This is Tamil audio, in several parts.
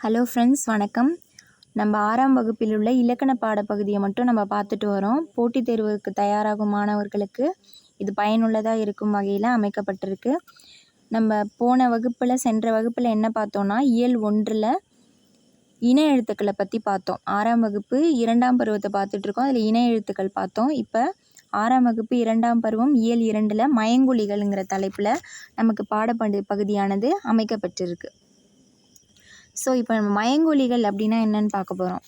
ஹலோ ஃப்ரெண்ட்ஸ் வணக்கம். நம்ம ஆறாம் வகுப்பில் உள்ள இலக்கண பாடப்பகுதியை மட்டும் நம்ம பார்த்துட்டு வரோம். போட்டித் தேர்வுக்கு தயாராகும் மாணவர்களுக்கு இது பயனுள்ளதாக இருக்கும் வகையில் அமைக்கப்பட்டிருக்கு. நம்ம போன வகுப்பில் சென்ற வகுப்பில் என்ன பார்த்தோன்னா இயல் ஒன்றில் இன எழுத்துக்களை பற்றி பார்த்தோம். ஆறாம் வகுப்பு இரண்டாம் பருவத்தை பார்த்துட்ருக்கோம் அதில் இன எழுத்துக்கள் பார்த்தோம். இப்போ ஆறாம் வகுப்பு இரண்டாம் பருவம் இயல் இரண்டில் மயங்குழிகள்ங்கிற தலைப்பில் நமக்கு பாடப்படு பகுதியானது அமைக்கப்பட்டிருக்கு. ஸோ இப்போ நம்ம மயங்கொலிகள் அப்படின்னா என்னன்னு பார்க்க போகிறோம்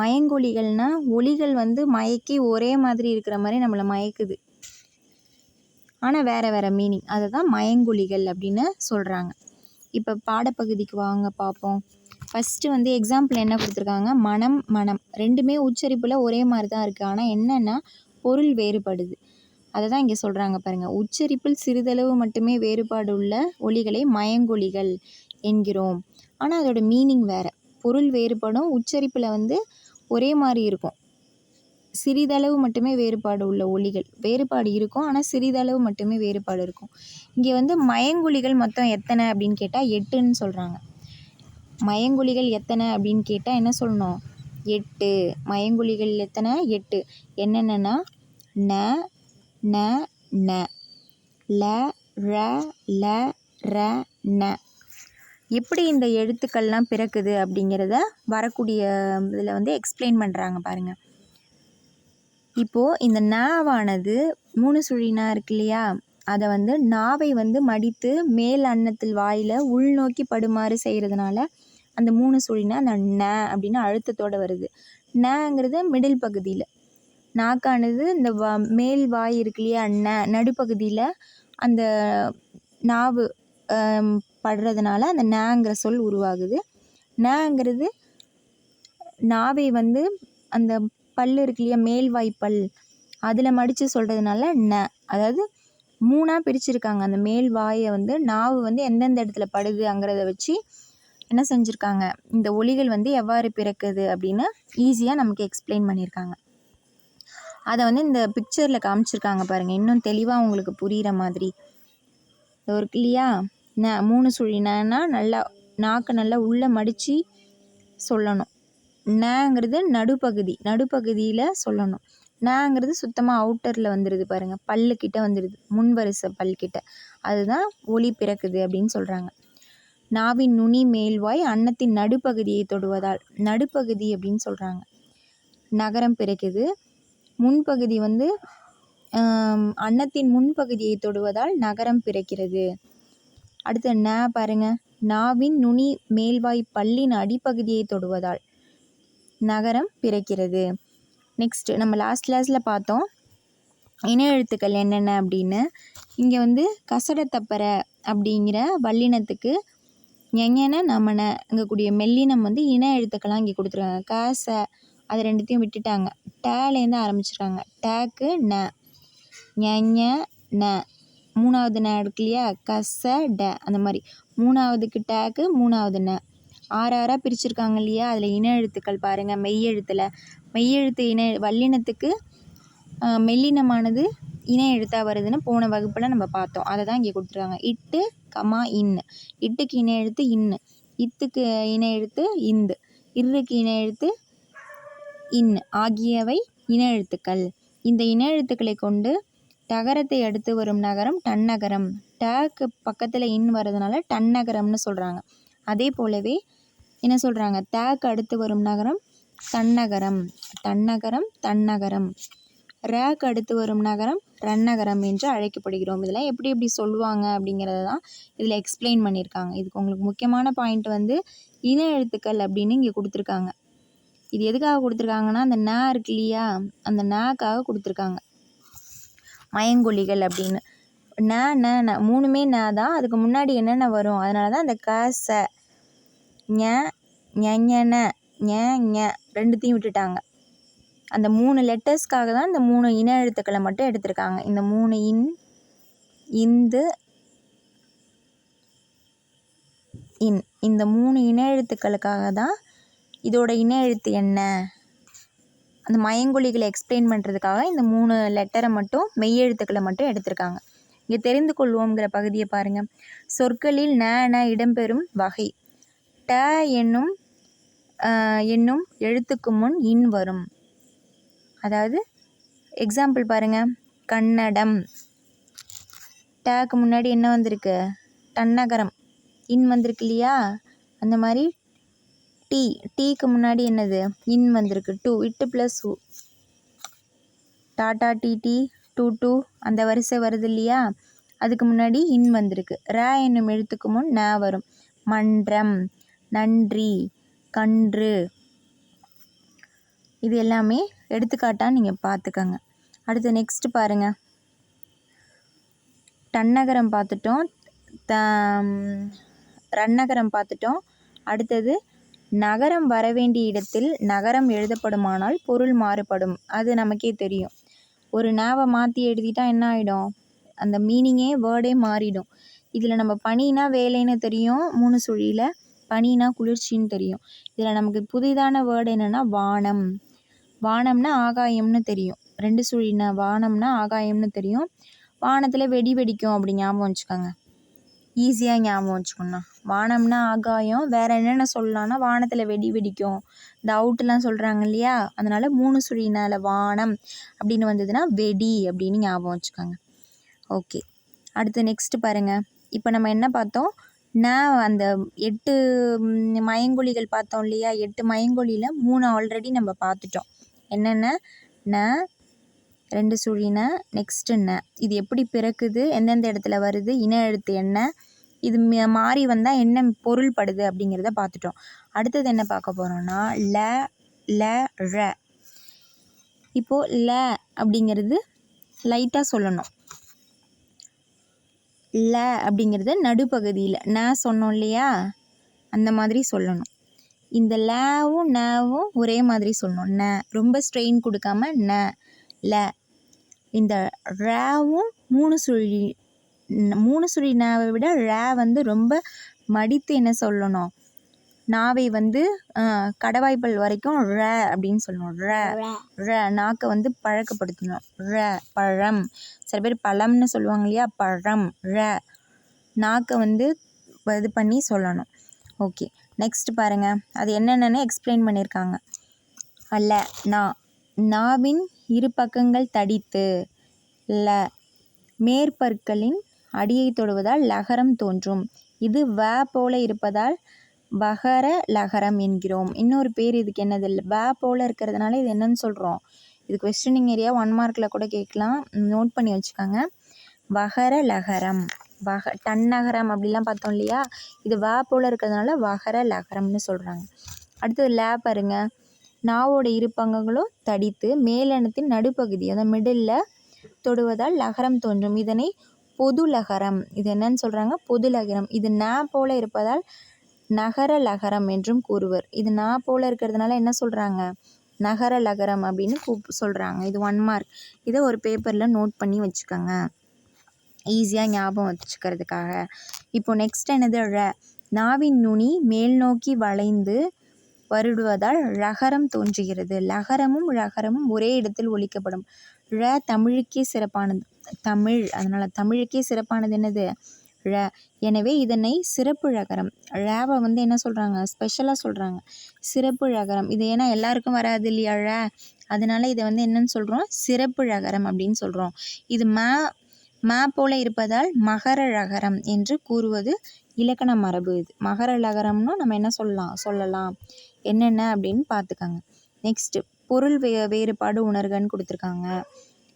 மயங்கொலிகள்னால் ஒலிகள் வந்து மயக்கி ஒரே மாதிரி இருக்கிற மாதிரி நம்மளை மயக்குது. ஆனால் வேறு வேறு மீனிங் அதை தான் மயங்கொலிகள் அப்படின்னு சொல்கிறாங்க இப்போ பாடப்பகுதிக்கு வாங்க பார்ப்போம். ஃபஸ்ட்டு வந்து எக்ஸாம்பிள் என்ன கொடுத்துருக்காங்க? மனம் மனம். ரெண்டுமே உச்சரிப்பில் ஒரே மாதிரி தான் இருக்குது ஆனால் என்னென்னா பொருள் வேறுபடுது. அதை தான் இங்கே சொல்கிறாங்க பாருங்கள் உச்சரிப்பில் சிறிதளவு மட்டுமே வேறுபாடு உள்ள ஒலிகளை மயங்கொலிகள் என்கிறோம். ஆனால் அதோட மீனிங் வேறு. பொருள் வேறுபடும் உச்சரிப்பில் வந்து ஒரே மாதிரி இருக்கும். சிறிதளவு மட்டுமே வேறுபாடு உள்ள ஒலிகள். வேறுபாடு இருக்கும் ஆனால் சிறிதளவு மட்டுமே வேறுபாடு இருக்கும். இங்கே வந்து மயங்கொலிகள் மொத்தம் எத்தனை அப்படின்னு கேட்டால் எட்டுன்னு சொல்கிறாங்க மயங்கொலிகள் எத்தனை அப்படின்னு கேட்டால் என்ன சொல்லணும்? எட்டு. மயங்கொலிகள் எத்தனை? எட்டு. என்னென்னா ந ந ந. ல ர ல ர ந. எப்படி இந்த எழுத்துக்கள்லாம் பிறக்குது அப்படிங்கிறத வரக்கூடிய இதில் வந்து எக்ஸ்பிளைன் பண்ணுறாங்க பாருங்கள் இப்போது இந்த நாவானது மூணு சுழினா இருக்கு இல்லையா? அதை வந்து நாவை வந்து மடித்து மேல் அன்னத்தில் வாயில் உள்நோக்கி படுமாறு செய்கிறதுனால அந்த மூணு சுழினா அந்த ந அப்படின்னு அழுத்தத்தோடு வருது. நங்கிறது மிடில் பகுதியில். நாக்கானது இந்த வா மேல் வாய் இருக்கு இல்லையா ந நடுப்பகுதியில் அந்த நாவு படுறதுனால அந்த நங்கிற சொல் உருவாகுது. நாங்கிறது நாவை வந்து அந்த பல் இருக்கு இல்லையா மேல்வாய் பல் அதில் மடித்து சொல்கிறதுனால ந அதாவது மூணாக பிரிச்சிருக்காங்க. அந்த மேல் வாயை வந்து நாவு வந்து எந்தெந்த இடத்துல படுதுங்கிறத வச்சு என்ன செஞ்சுருக்காங்க? இந்த ஒலிகள் வந்து எவ்வாறு பிறக்குது அப்படின்னு ஈஸியாக நமக்கு எக்ஸ்பிளைன் பண்ணியிருக்காங்க அதை வந்து இந்த பிக்சரில் காமிச்சிருக்காங்க பாருங்கள் இன்னும் தெளிவாக உங்களுக்கு புரிகிற மாதிரி. ஒரு இருக்கு இல்லையா? ந மூணு சுழினா நல்லா நாக்கை நல்லா உள்ளே மடித்து சொல்லணும். நங்கிறது நடுப்பகுதி. நடுப்பகுதியில் சொல்லணும். நாங்கிறது சுத்தமாக அவுட்டரில் வந்துடுது பாருங்கள் பல்லுக்கிட்ட வந்துடுது முன்வரிசை பல்கிட்ட அதுதான் ஒளி பிறக்குது அப்படின்னு சொல்கிறாங்க நாவின் நுனி மேல்வாய் அன்னத்தின் நடுப்பகுதியை தொடுவதால். நடுப்பகுதி அப்படின்னு சொல்கிறாங்க நகரம் பிறக்குது. முன்பகுதி வந்து அன்னத்தின் முன்பகுதியை தொடுவதால் நகரம் பிறக்கிறது. அடுத்து ந பாருங்க. நாவின் நுனி மேல்வாய் பல்லின் அடிப்பகுதியை தொடுவதால் நகரம் பிறக்கிறது. நெக்ஸ்ட் நம்ம லாஸ்ட் கிளாஸில் பார்த்தோம். இன எழுத்துக்கள் என்னென்ன அப்படின்னு. இங்கே வந்து கசடத்தப்பற அப்படிங்கிற வல்லினத்துக்கு ஞெஞன நமன இங்கக்கூடிய மெல்லினம் வந்து இன எழுத்துக்கள்லாம் இங்கே கொடுத்துருக்காங்க. க ச அது ரெண்டுத்தையும் விட்டுட்டாங்க. டேலேருந்து ஆரம்பிச்சிருக்காங்க. டேக்கு ந. ஞ ந. மூணாவது ந இருக்கு இல்லையா? கச ட. அந்த மாதிரி. மூணாவதுக்கு டேக்கு மூணாவது ந. ஆறு ஆறாக இல்லையா? அதில் இன எழுத்துக்கள் பாருங்கள் மெய்யெழுத்தில் மெய்யெழுத்து இன வல்லினத்துக்கு மெல்லினமானது இன எழுத்தாக வருதுன்னு போன வகுப்பில் நம்ம பார்த்தோம். அதை தான் இங்கே கொடுத்துருக்காங்க. இட்டு கமா இன்னு இட்டுக்கு இன எழுத்து இன்னு இத்துக்கு இன எழுத்து இந்து. இருக்கு இன எழுத்து இன் ஆகியவை இன எழுத்துக்கள். இந்த இன எழுத்துக்களை கொண்டு தகரத்தை அடுத்து வரும் நகரம் டன்னகரம். டக்கு பக்கத்தில் இன் வர்றதுனால டன்னகரம்னு சொல்கிறாங்க அதே போலவே என்ன சொல்கிறாங்க தேக்கு அடுத்து வரும் நகரம் தன்னகரம். தன்னகரம் தன்னகரம். ரேக்கு அடுத்து வரும் நகரம் ரன்னகரம் என்று அழைக்கப்படுகிறோம். இதெல்லாம் எப்படி எப்படி சொல்லுவாங்க அப்படிங்கிறத தான் இதில் எக்ஸ்பிளைன் பண்ணியிருக்காங்க. இதுக்கு உங்களுக்கு முக்கியமான பாயிண்ட் வந்து இன எழுத்துக்கள் அப்படின்னு இங்கே கொடுத்துருக்காங்க. இது எதுக்காக கொடுத்துருக்காங்கன்னா அந்த நா இருக்கு இல்லையா? அந்த நாக்காக கொடுத்துருக்காங்க. மயங்கொல்லிகள் அப்படின்னு. ந ந ந மூணுமே ந தான். அதுக்கு முன்னாடி என்னென்ன வரும்? அதனால தான் அந்த க ச ஞ ஞ ஞ ரெண்டுத்தையும் விட்டுட்டாங்க. அந்த மூணு லெட்டர்ஸ்க்காக தான் இந்த மூணு இன எழுத்துக்களை மட்டும் எடுத்திருக்காங்க. இந்த மூணு இன் இந்து இன். இந்த மூணு இன எழுத்துக்களுக்காக தான் இதோட இன எழுத்து என்ன? அந்த மயங்கொலிகளை எக்ஸ்பிளைன் பண்ணுறதுக்காக இந்த மூணு லெட்டரை மட்டும் மெய்யெழுத்துக்களை மட்டும் எடுத்திருக்காங்க. இங்கே தெரிந்து கொள்வோங்கிற பகுதியை பாருங்கள் சொற்களில் ந ந இடம்பெறும் வகை. ட என்னும் என்னும் எழுத்துக்கு முன் இன் வரும். அதாவது எக்ஸாம்பிள் பாருங்கள் கன்னடம். டேக்கு முன்னாடி என்ன வந்திருக்கு? டன்னகரம் இன் வந்திருக்கு இல்லையா? அந்த மாதிரி டீ டீக்கு முன்னாடி என்னது? இன் வந்திருக்கு. டூ இட்டு ப்ளஸ் ஊ டாட்டா டிடி டூ டூ அந்த வரிசை வருது இல்லையா? அதுக்கு முன்னாடி இன் வந்திருக்கு. ர என்னும் எழுத்துக்கு முன் ந வரும். மன்றம் நன்றி கன்று. இது எல்லாமே எடுத்துக்காட்டாக நீங்கள் பார்த்துக்கங்க அடுத்து நெக்ஸ்ட் பாருங்கள் டன்னகரம் பார்த்துட்டோம் த ரன்னகரம் பார்த்துட்டோம் அடுத்தது நகரம் வர வேண்டிய இடத்தில் நகரம் எழுதப்படுமானால் பொருள் மாறுபடும். அது நமக்கே தெரியும். ஒரு நாவை மாற்றி எழுதிட்டா என்ன ஆகிடும் அந்த மீனிங்கே வேர்டே மாறிடும். இதில் நம்ம பனினா வேலைன்னு தெரியும் மூணு சுழியில் பனினா குளிர்ச்சின்னு தெரியும். இதில் நமக்கு புதிதான வேர்டு என்னென்னா வானம். வானம்னா ஆகாயம்னு தெரியும். ரெண்டு சுழினா வானம்னா ஆகாயம்னு தெரியும். வானத்தில் வெடி வெடிக்கும் அப்படி ஞாபகம் வச்சுக்கோங்க. ஈஸியாக ஞாபகம் வச்சுக்கணும் வானம்னா ஆகாயம் வேறு என்னென்ன சொல்லலாம்னா வானத்தில் வெடி வெடிக்கும். இந்த அவுட்டுலாம் சொல்கிறாங்க இல்லையா? அதனால் மூணு சுழினால் வானம் அப்படின்னு வந்ததுன்னா வெடி அப்படின்னு ஞாபகம் வச்சுக்கோங்க. ஓகே அடுத்து நெக்ஸ்ட்டு பாருங்கள் இப்போ நம்ம என்ன பார்த்தோம்? நான் அந்த எட்டு மயங்கொழிகள் பார்த்தோம் இல்லையா? எட்டு மயங்கொழியில் மூணு ஆல்ரெடி நம்ம பார்த்துட்டோம். என்னென்ன? ந ரெண்டு சுழின நெக்ஸ்ட் என்ன இது எப்படி பிறக்குது எந்தெந்த இடத்துல வருது இன எழுத்து என்ன இது மாறி வந்தால் என்ன பொருள் படுது அப்படிங்கிறத பார்த்துட்டோம். அடுத்தது என்ன பார்க்க போகிறோம்னா ல ல ர. இப்போது ல அப்படிங்கிறது லைட்டாக சொல்லணும். ல அப்படிங்கிறது நடுப்பகுதியில். ந சொன்னோம் இல்லையா? அந்த மாதிரி சொல்லணும். இந்த லேவும் நவும் ஒரே மாதிரி சொல்லணும். ந. ரொம்ப ஸ்ட்ரெயின் கொடுக்காம ந ல. இந்த ரேவும் மூணு சுழி மூணு சுழி நாவை விட ரே வந்து ரொம்ப மடித்து என்ன சொல்லணும்? நாவை வந்து கடவாய்ப்பல் வரைக்கும் ர அப்படின்னு சொல்லணும். ர ர. நாக்கை வந்து பழக்கப்படுத்தணும். ர பழம். சில பேர் பழம்னு சொல்லுவாங்க இல்லையா? பழம் ர. நாக்கை வந்து இது பண்ணி சொல்லணும். ஓகே. நெக்ஸ்ட் பாருங்கள் அது என்னென்னு எக்ஸ்பிளைன் பண்ணியிருக்காங்க. அல்ல நா. நாவின் இரு பக்கங்கள் தடித்து. ல. மேற்பற்களின் அடியைத் தொடுவதால் லகரம் தோன்றும். இது வ போல இருப்பதால் வகர லகரம் என்கிறோம். இன்னொரு பேர் இதுக்கு என்னது வ போல இருக்கிறதுனால இது என்னன்னு சொல்கிறோம் இது கொஸ்டினிங் ஏரியா ஒன் மார்க்கில் கூட கேட்கலாம். நோட் பண்ணி வச்சுக்கோங்க. வகர லகரம். வக டன்னகரம் அப்படிலாம் பார்த்தோம் இல்லையா? இது வ போல் இருக்கிறதுனால வகர லகரம்னு சொல்கிறாங்க அடுத்தது லே பாருங்க. நாவோட இரு தடித்து மேலெனத்தின் நடுப்பகுதி அந்த மிடில் தொடுவதால் லகரம் தோன்றும். இதனை பொது லகரம் இது என்னன்னு சொல்கிறாங்க பொது லகரம். இது நா போல இருப்பதால் நகர லகரம் என்றும் கூறுவர். இது நா போல இருக்கிறதுனால என்ன சொல்கிறாங்க நகர லகரம் அப்படின்னு கூப் சொல்கிறாங்க இது ஒன் மார்க் இதை ஒரு பேப்பரில் நோட் பண்ணி வச்சுக்கோங்க. ஈஸியாக ஞாபகம் வச்சுக்கிறதுக்காக. இப்போ நெக்ஸ்ட் என்னது? ழ நாவின் நுனி மேல் நோக்கி வளைந்து வருடுவதால் ழகரம் தோன்றுகிறது. லகரமும் ழகரமும் ஒரே இடத்தில் ஒழிக்கப்படும் ழ தமிழுக்கே சிறப்பானது. தமிழ் அதனால் தமிழுக்கே சிறப்பானது என்னது? ழ. எனவே இதனை சிறப்பு ழகரம் ழவை வந்து என்ன சொல்கிறாங்க ஸ்பெஷலாக சொல்கிறாங்க சிறப்பு ழகரம் இது ஏன்னா எல்லாருக்கும் வராது இல்லையா ழ? அதனால இதை வந்து என்னன்னு சொல்கிறோம் சிறப்பு ழகரம் அப்படின்னு சொல்கிறோம் இது ம ம போல இருப்பதால் மகர ழகரம் என்று கூறுவது இலக்கண மரபு இது. மகர ழகரம்னு நம்ம என்ன சொல்லலாம்? சொல்லலாம். என்னென்ன அப்படின்னு பார்த்துக்கோங்க. நெக்ஸ்ட்டு பொருள் வே வேறுபாடு உணர்கன்னு கொடுத்துருக்காங்க.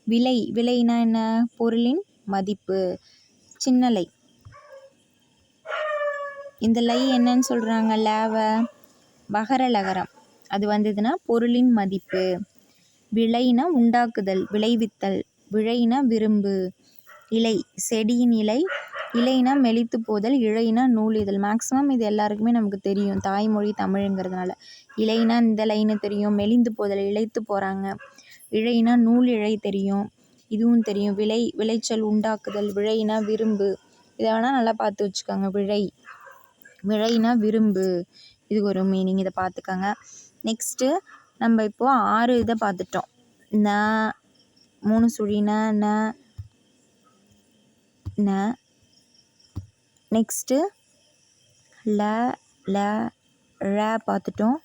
விலை விலைனா என்ன? பொருளின் மதிப்பு சின்ன லை இந்த லை என்னன்னு சொல்கிறாங்க லேவ. வகர லகரம். அது வந்ததுன்னா பொருளின் மதிப்பு. விளைனா உண்டாக்குதல் விளைவித்தல். விழைனா விரும்பு. இலை செடியின் இலை இலைனா மெலித்து போதல் இழைனா நூல் இதழ். மேக்ஸிமம் இது எல்லாருக்குமே நமக்கு தெரியும். தாய்மொழி தமிழுங்கிறதுனால. இலைனா இந்த லைனு தெரியும். மெலிந்து போதல் இழைத்து போகிறாங்க இழைனா நூல் இழை தெரியும். இதுவும் தெரியும். விளை விளைச்சல் உண்டாக்குதல் விழைனா விரும்பு. இதை வேணால் நல்லா பார்த்து வச்சுக்கோங்க. விழை. விழைனா விரும்பு. இது ஒரு மீனிங் இதை பார்த்துக்கோங்க. நெக்ஸ்ட்டு நம்ம இப்போது ஆறு இதை பார்த்துட்டோம். ந மூணு சுழின ந ந நெக்ஸ்ட்டு ல ல ழ பார்த்துட்டோம்.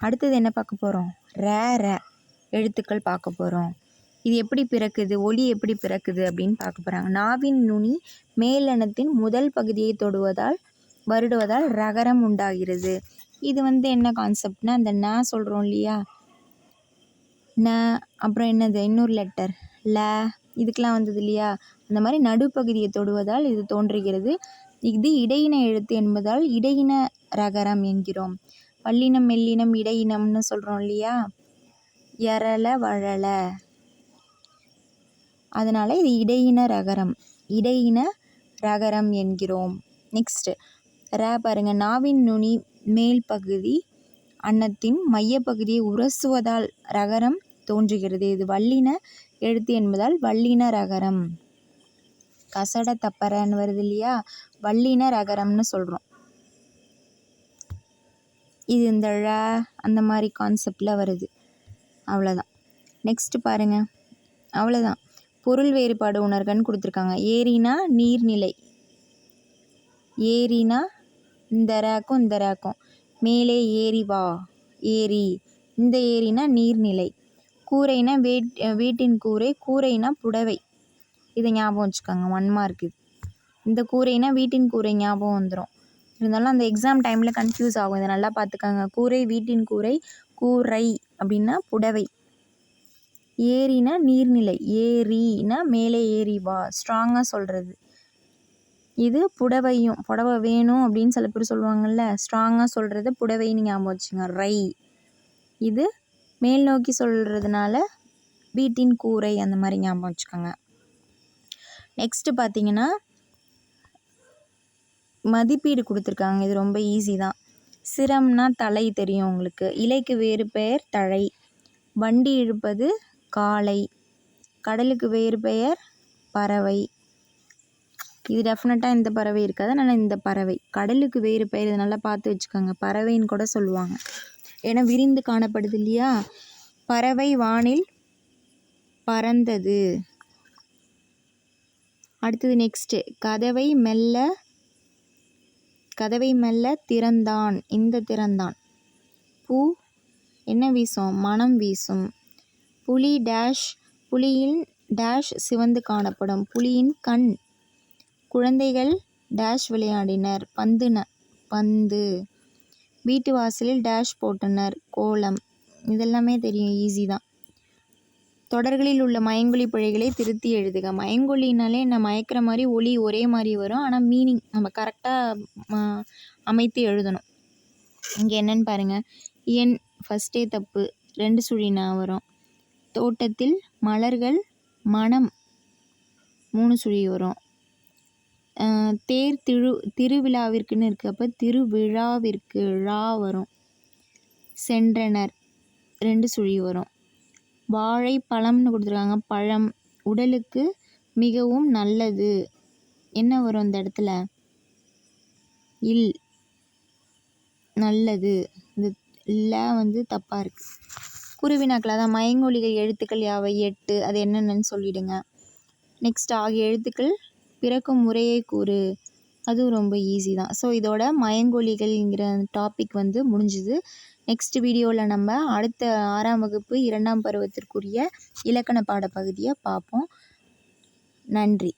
அடுத்தது என்ன பார்க்க போகிறோம் ர ற எழுத்துக்கள் பார்க்க போகிறோம் இது எப்படி பிறக்குது? ஒலி எப்படி பிறக்குது அப்படின்னு பார்க்க போகிறாங்க நாவின் நுனி மேலெனத்தின் முதல் பகுதியை தொடுவதால் வருடுவதால் ரகரம் உண்டாகிறது. இது வந்து என்ன கான்செப்ட்னா அந்த ந சொல்கிறோம் இல்லையா? ந அப்புறம் என்னது? இன்னொரு லெட்டர் ல இதுக்கெலாம் வந்தது இல்லையா? அந்த மாதிரி நடுப்பகுதியை தொடுவதால் இது தோன்றுகிறது. இது இடையின எழுத்து என்பதால் இடையின ரகரம் என்கிறோம். பல்லினம் மெல்லினம் இடையினம்னு சொல்கிறோம் இல்லையா? எரள வழல. அதனால் இது இடையின ரகரம். இடையின ரகரம் என்கிறோம். நெக்ஸ்ட்டு ர பாருங்க. நாவின் நுனி மேல் பகுதி அன்னத்தின் மையப்பகுதியை உரசுவதால் ரகரம் தோன்றுகிறது. இது வல்லின எழுத்து என்பதால் வல்லின ரகரம். கசட தப்பறன்னு வருது இல்லையா? வல்லின ரகரம்னு சொல்கிறோம் இது இந்த ழ அந்த மாதிரி கான்செப்டில் வருது. அவ்வளோதான் நெக்ஸ்ட்டு பாருங்க. அவ்வளோதான் பொருள் வேறுபாடு உணர்கன்னு கொடுத்துருக்காங்க. ஏரினா நீர்நிலை. ஏரினா இந்த ரேக்கும் இந்த ரேக்கும். மேலே ஏரி வா. ஏரி இந்த ஏரினா நீர்நிலை. கூரைனா வீட் வீட்டின் கூரை கூரைனா புடவை. இதை ஞாபகம் வச்சுக்கோங்க ஒன் மார்க் இது. இந்த கூரைனா வீட்டின் கூரை ஞாபகம் வந்துடும் இருந்தாலும் அந்த எக்ஸாம் டைமில் கன்ஃபியூஸ் ஆகும். இதை நல்லா பார்த்துக்கோங்க. கூரை வீட்டின் கூரை கூரை அப்படின்னா புடவை. ஏரினா நீர்நிலை. ஏரினா மேலே ஏறி வா. ஸ்ட்ராங்காக சொல்கிறது இது புடவையும். புடவை வேணும் அப்படின்னு சில பேர் சொல்லுவாங்கள்ல ஸ்ட்ராங்காக சொல்கிறது புடவைன்னு ஞாபகம் வச்சுங்க ரை. இது மேல் நோக்கி சொல்கிறதுனால வீட்டின் கூரை அந்த மாதிரி ஞாபகம் வச்சுக்கோங்க. நெக்ஸ்ட்டு பார்த்தீங்கன்னா மதிப்பீடு கொடுத்துருக்காங்க. இது ரொம்ப ஈஸி தான். சிரம்னா தலை தெரியும் உங்களுக்கு. இலைக்கு வேறு பெயர் தழை. வண்டி இழுப்பது காளை கடலுக்கு வேறு பெயர் பறவை. இது டெஃபினட்டாக இந்த பறவை இருக்காது. ஆனால் இந்த பறவை. கடலுக்கு வேறு பெயர் இது நல்லா பார்த்து வச்சுக்கோங்க. பறவைன்னு கூட சொல்லுவாங்க. ஏன்னா விரிந்து காணப்படுது இல்லையா? பறவை வானில் பறந்தது. அடுத்தது நெக்ஸ்ட்டு கதவை மெல்ல கதவை மெல்ல திறந்தான். இந்த திறந்தான். பூ என்ன வீசும்? மனம் வீசும். புலி டேஷ் புலியின் டேஷ் சிவந்து காணப்படும். புலியின் கண். குழந்தைகள் டேஷ் விளையாடினர். பந்துன பந்து. வீட்டு வாசலில் டேஷ் போட்டனர். கோலம். இதெல்லாமே தெரியும். ஈஸி தான். தொடர்களில் உள்ள மயங்கொலி பிழைகளை திருத்தி எழுதுக. மயங்கொழினாலே என்ன மயக்கிற மாதிரி ஒலி ஒரே மாதிரி வரும். ஆனால் மீனிங் நம்ம கரெக்டாக அமைத்து எழுதணும். இங்கே என்னன்னு பாருங்கள் என் ஃபஸ்ட்டே தப்பு. ரெண்டு சுழினா வரும். தோட்டத்தில் மலர்கள் மனம் மூணு சுழி வரும். தேர் திரு திருவிழாவிற்குன்னு இருக்குது அப்போ திருவிழாவிற்கு ழா வரும். சென்றனர் ரெண்டு சுழி வரும். வாழைப்பழம்னு கொடுத்துருக்காங்க. பழம் உடலுக்கு மிகவும் நல்லது. என்ன வரும் இந்த இடத்துல? இல். நல்லது. இந்த ல வந்து தப்பாக இருக்குது குருவினாக்கள் அதான் மயங்கொலிகள் எழுத்துக்கள் யாவை? எட்டு. அது என்னென்னு சொல்லிடுங்க. நெக்ஸ்ட் ஆகிய எழுத்துக்கள் பிறக்கும் முறையை கூறு. அதுவும் ரொம்ப ஈஸி தான். ஸோ இதோட மயங்கொழிகள்ங்கிற டாபிக் வந்து முடிஞ்சுது. நெக்ஸ்ட் வீடியோவில் நம்ம அடுத்த ஆறாம் வகுப்பு இரண்டாம் பருவத்திற்குரிய இலக்கண பாடப்பகுதியை பார்ப்போம். நன்றி.